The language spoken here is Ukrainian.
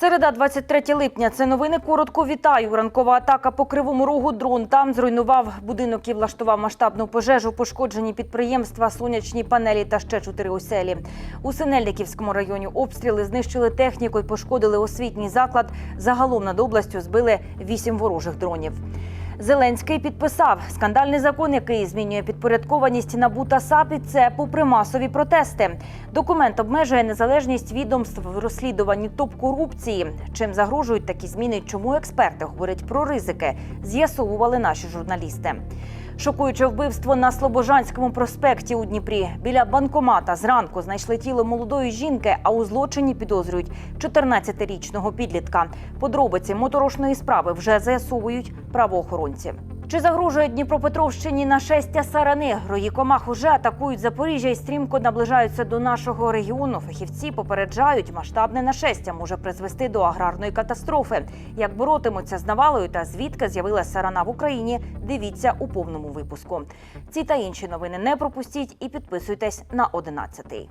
Середа, 23 липня. Це новини коротко вітаю. Ранкова атака по кривому рогу. Дрон там зруйнував будинок і влаштував масштабну пожежу. Пошкоджені підприємства, сонячні панелі та ще чотири оселі. У Синельниківському районі обстріли знищили техніку і пошкодили освітній заклад. Загалом над областю збили вісім ворожих дронів. Зеленський підписав скандальний закон, який змінює підпорядкованість НАБУ та САП, і це попри масові протести. Документ обмежує незалежність відомств в розслідуванні топ-корупції. Чим загрожують такі зміни? Чому експерти говорять про ризики? З'ясовували наші журналісти. Шокуюче вбивство на Слобожанському проспекті у Дніпрі. Біля банкомата зранку знайшли тіло молодої жінки, а у злочині підозрюють 14-річного підлітка. Подробиці моторошної справи вже з'ясовують правоохоронці. Чи загрожує Дніпропетровщині нашестя сарани? Рої комах уже атакують Запоріжжя і стрімко наближаються до нашого регіону. Фахівці попереджають, масштабне нашестя може призвести до аграрної катастрофи. Як боротимуться з навалою та звідки з'явилася сарана в Україні? Дивіться у повному випуску. Ці та інші новини не пропустіть і підписуйтесь на 11.